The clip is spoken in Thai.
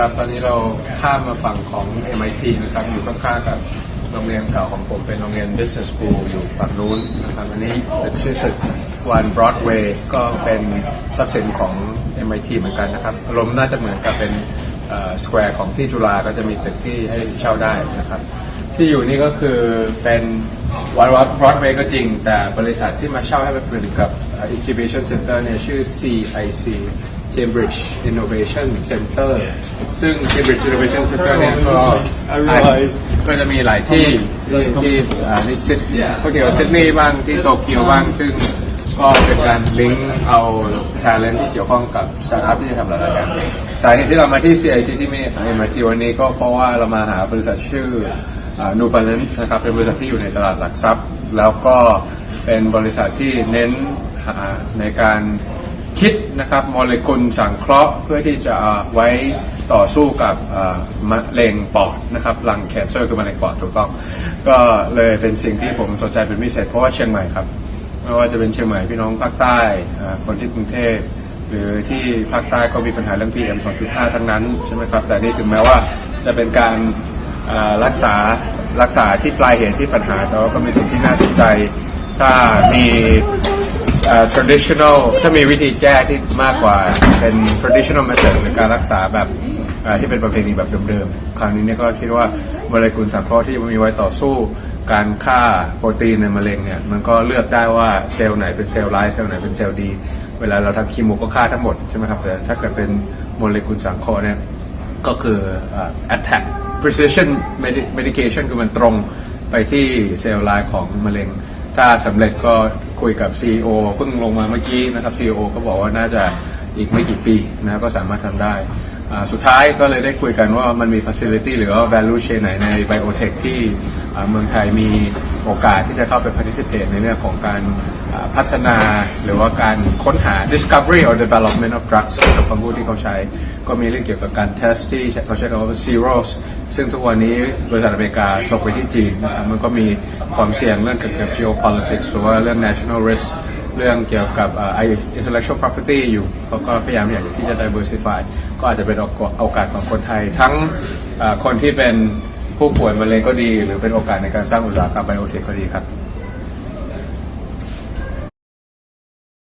ครับ ตอนนี้เราข้ามมาฝั่งของ MIT นะครับ อยู่ข้างๆกับโรงเรียนเก่าของผมเป็นโรงเรียน Business School อยู่ฝั่งนู้นนะครับ อันนี้เป็นชื่อตึก One Broadway ก็เป็นทรัพย์สินของ MIT เหมือนกันนะครับ อารมณ์น่าจะเหมือนกับเป็นสแควร์ของที่จุฬาก็จะมีตึกที่ให้เช่าได้นะครับ ที่อยู่นี่ก็คือเป็นวันวัดบรอดเวย์ก็จริง แต่บริษัทที่มาเช่าให้เป็นกับ Incubation Center เนี่ยชื่อ CIC Cambridge Innovation Center ซึ่ง Cambridge Innovation Center เนี่ยก็ I realize ก็จะมีหลายที่ที่ที่อ่าในซิดก็เกี่ยวกับซิดนีย์บ้างที่โตเกียวบ้าง ซึ่งก็เป็นการลิงก์เอา talent ที่เกี่ยวข้องกับสตาร์ทอัพที่จะทำหลายๆอย่างสาเหตุที่เรามาที่ CIC ที่มี MIT วันนี้ก็เพราะว่าเรามาหาบริษัทชื่อนูบาลนนะครับเป็นบริษัทที่อยู่ในตลาดหลักทรัพย์ แล้วก็เป็นบริษัทที่เน้นหาในการ คิดนะครับโมเลกุลสังเคราะห์เพื่อที่จะไว้ต่อสู้กับมะเร็งปอดนะครับลังแคนเซอร์คือมะเร็งปอดถูกต้อง ก็เลยเป็นสิ่งที่ผมสนใจเป็นพิเศษเพราะว่าเชียงใหม่ครับไม่ว่าจะเป็นเชียงใหม่พี่น้องภาคใต้คนที่กรุงเทพหรือที่ภาคใต้ก็มีปัญหาเรื่อง PM 2.5 ทั้งนั้นใช่ไหมครับแต่นี่ถึงแม้ว่าจะเป็นการรักษารักษาที่ปลายเหตุที่ปัญหาแต่ว่าก็มีสิ่งที่น่าสนใจ ถ้ามี traditional ถ้ามีวิธีแก้ที่มากกว่าเป็น traditional method ในการรักษาแบบที่เป็นประเพณีแบบเดิมๆ คราวนี้เนี่ยก็คิดว่าโมเลกุลสังเคราะห์ที่มีไว้ต่อสู้การฆ่าโปรตีนในมะเร็งเนี่ยมันก็เลือกได้ว่าเซลล์ไหนเป็นเซลล์ร้ายเซลล์ไหนเป็นเซลล์ดี เวลาเราทำคีโมก็ฆ่าทั้งหมดใช่ไหมครับแต่ถ้าเกิดเป็นโมเลกุลสังเคราะห์เนี่ยก็คือ attackprecisionmedication คือมันตรงไปที่เซลล์ร้ายของมะเร็ง ถ้าสำเร็จก็ คุยกับ CEO เพิ่งลงมาเมื่อกี้นะครับ CEO ก็บอกว่าน่าจะอีกไม่กี่ปีนะก็สามารถทำได้สุดท้ายก็เลยได้คุยกันว่ามันมี facility หรือว่า value chain ไหนใน biotech ที่เมืองไทยมี โอกาสที่จะเข้าไป participate ในเรื่องของการพัฒนาหรือว่าการค้นหา discovery or development of drugs กับคำพูดที่เขาใช้ ก็มีเรื่องเกี่ยวกับการ test ที่เขาใช้คำว่า zeros ซึ่งทุกวันนี้บริษัทอเมริกาส่งไปที่จีนนะครับมันก็มีความเสี่ยงเรื่องเกี่ยวกับ geopolitics หรือว่าเรื่อง national risk เรื่องเกี่ยวกับ intellectual property อยู่เขาก็พยายามอยากที่จะ diversify ก็อาจจะเป็นโอกาสของคนไทย ทั้งคนที่เป็น ผู้ป่วยมะเร็งก็ดี หรือเป็นโอกาสในการสร้างอุตสาหกรรมไบโอเทคก็ดีครับ